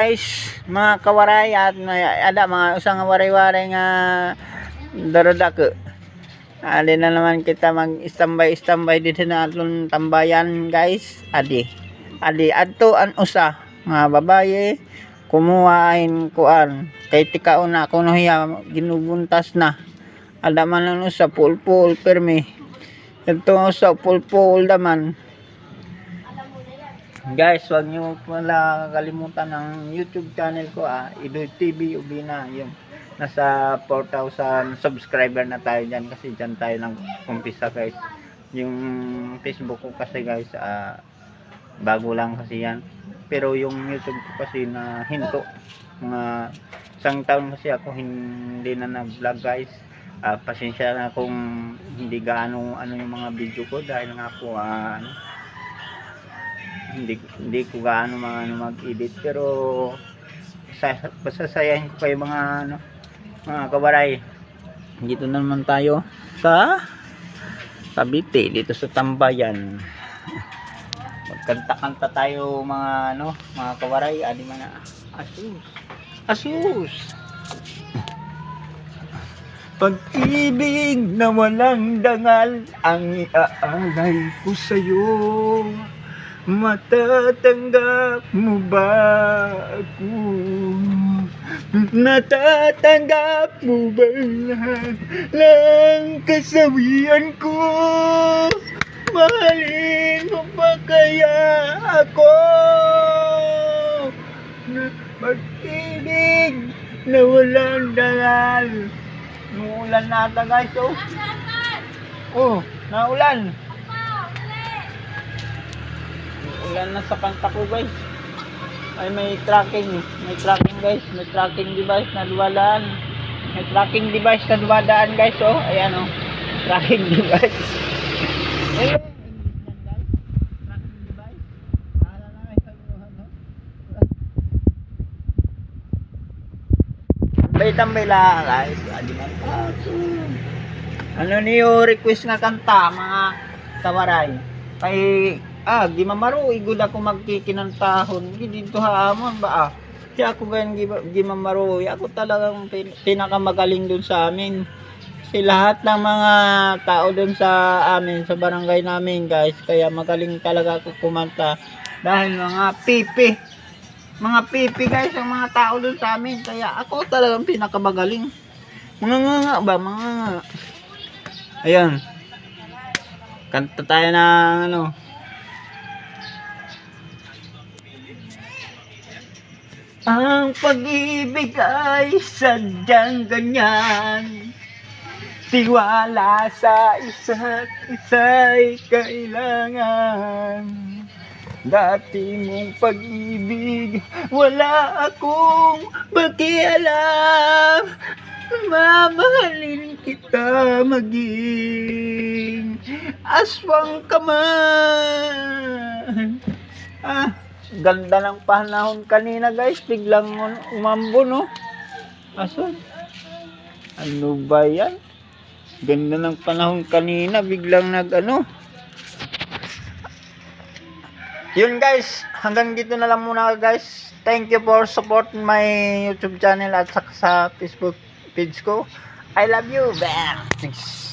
guys mga kawaray at may ada mga usang waray-waray nga darodak ali na naman kita mag standby standby dito na atong tambayan guys. Adi adi adto an usa nga babaye. Kumuhain kuan. Kay tikaon na kuno hiya ginubuntas na. Ada man lang usa pulpul permi ito usa pulpul daman Guys, wag niyo pala kalimutan ng YouTube channel ko ah, Idoy TV Ubina, yung nasa 4,000 subscriber na tayo diyan kasi diyan tayo nang umpisa guys. Yung Facebook ko kasi guys, ah, bago lang kasi yan. Pero yung YouTube ko kasi na hinto mga isang taon kasi ako hindi na nag-vlog guys. Ah, pasensya na kung hindi gaano ano yung mga video ko dahil nga po ah, ano, hindi hindi ko gaano mga ano mag-edit pero sa, pasasayahin ko kayo mga ano mga kabaray dito na naman tayo sa Cavite dito sa Tambayan. Magkanta-kanta tayo mga ano mga kabaray adi man asus asus. Pag-ibig na walang dangal ang iaalay ko sa'yo Matatanggap mo ba ako? Natatanggap mo ba lahat ng kasawian ko? Mahalin mo ba kaya ako? Na pag-ibig na walang dangal. Muulan na ata guys oh. Oh, naulan. Ulan na sa kanta ko guys. Ay may tracking, may tracking guys, may tracking device na dumadaan. May tracking device na dumadaan guys oh. Ayan oh. Tracking device. Ayun. Na. Tambay-tambay lang guys. Ano niyo request nga kanta mga kawaray? Kay ah di mamaro igud ako magkikinantahon. Di dito haamon ba ah? Di ako ganyan di, di ako talagang pin, pinakamagaling dun sa amin. Kasi lahat ng mga tao dun sa amin sa barangay namin guys kaya magaling talaga ako kumanta. Dahil mga pipi. Mga pipi guys ang mga tao dun sa amin. Kaya ako talagang pinakamagaling. Mga nga nga ba mga nga ayun kanta tayo ng ano Ang pag-ibig ay sadyang ganyan. Tiwala sa isa't isa'y kailangan. Dati mong pag-ibig Wala akong pakialam. Mamahalin kita maging Aswang ka man. Ah Ganda ng panahon kanina guys, biglang um- umambo no. Aso? Ano ba yan? Ganda ng panahon kanina, biglang nag ano. Yun guys, hanggang dito na lang muna guys. Thank you for support my YouTube channel at saka sa Facebook page ko. I love you. Bam! Thanks.